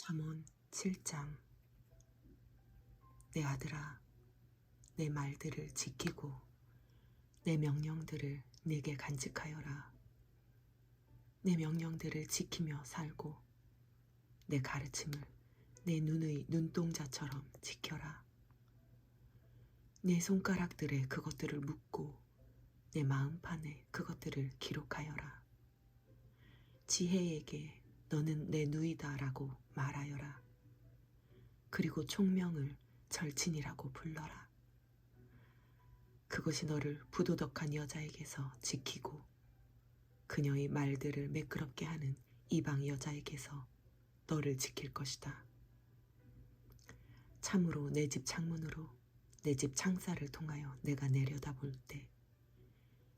잠언 7장. 내 아들아 내 말들을 지키고 내 명령들을 내게 간직하여라. 내 명령들을 지키며 살고 내 가르침을 내 눈의 눈동자처럼 지켜라. 내 손가락들에 그것들을 묻고 내 마음판에 그것들을 기록하여라. 지혜에게 너는 내 누이다라고 말하여라. 그리고 총명을 절친이라고 불러라. 그것이 너를 부도덕한 여자에게서 지키고 그녀의 말들을 매끄럽게 하는 이방 여자에게서 너를 지킬 것이다. 참으로 내 집 창문으로 내 집 창살을 통하여 내가 내려다볼 때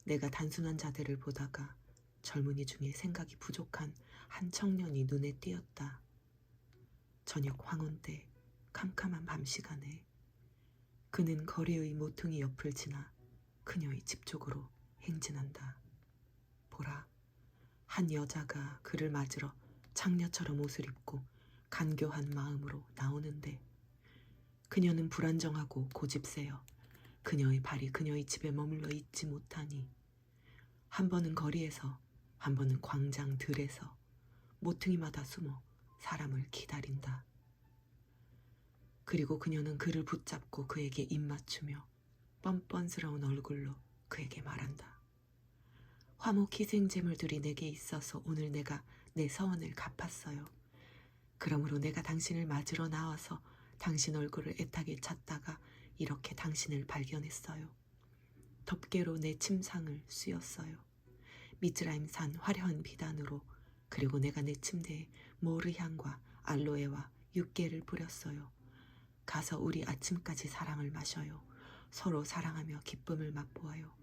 내가 단순한 자들을 보다가 젊은이 중에 생각이 부족한 한 청년이 눈에 띄었다. 저녁 황혼 때 캄캄한 밤 시간에 그는 거리의 모퉁이 옆을 지나 그녀의 집 쪽으로 행진한다. 보라, 한 여자가 그를 맞으러 장녀처럼 옷을 입고 간교한 마음으로 나오는데 그녀는 불안정하고 고집세여 그녀의 발이 그녀의 집에 머물러 있지 못하니 한 번은 거리에서 한 번은 광장 들에서 모퉁이마다 숨어 사람을 기다린다. 그리고 그녀는 그를 붙잡고 그에게 입맞추며 뻔뻔스러운 얼굴로 그에게 말한다. 화목 희생제물들이 내게 있어서 오늘 내가 내 서원을 갚았어요. 그러므로 내가 당신을 맞으러 나와서 당신 얼굴을 애타게 찾다가 이렇게 당신을 발견했어요. 덮개로 내 침상을 쑤였어요. 미즈라임산 화려한 비단으로 그리고 내가 내 침대에 모르 향과 알로에와 육개를 뿌렸어요. 가서 우리 아침까지 사랑을 마셔요. 서로 사랑하며 기쁨을 맛보아요.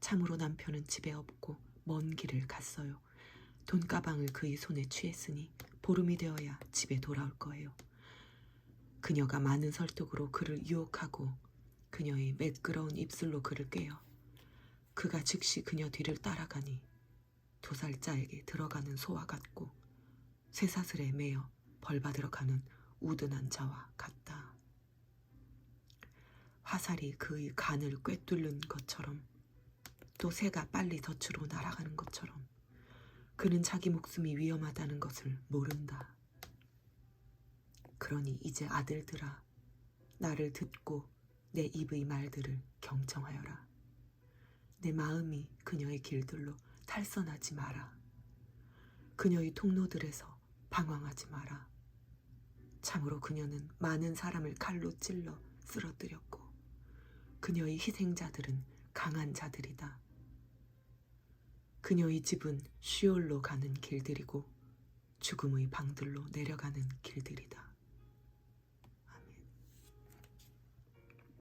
참으로 남편은 집에 없고 먼 길을 갔어요. 돈가방을 그의 손에 취했으니 보름이 되어야 집에 돌아올 거예요. 그녀가 많은 설득으로 그를 유혹하고 그녀의 매끄러운 입술로 그를 꿰어 그가 즉시 그녀 뒤를 따라가니 두 살짜에게 들어가는 소와 같고 쇠사슬에 매여 벌받으러 가는 우둔한 자와 같다. 화살이 그의 간을 꿰뚫는 것처럼 또 새가 빨리 덫으로 날아가는 것처럼 그는 자기 목숨이 위험하다는 것을 모른다. 그러니 이제 아들들아 나를 듣고 내 입의 말들을 경청하여라. 내 마음이 그녀의 길들로 탈선하지 마라. 그녀의 통로들에서 방황하지 마라. 참으로 그녀는 많은 사람을 칼로 찔러 쓰러뜨렸고 그녀의 희생자들은 강한 자들이다. 그녀의 집은 쉬올로 가는 길들이고 죽음의 방들로 내려가는 길들이다.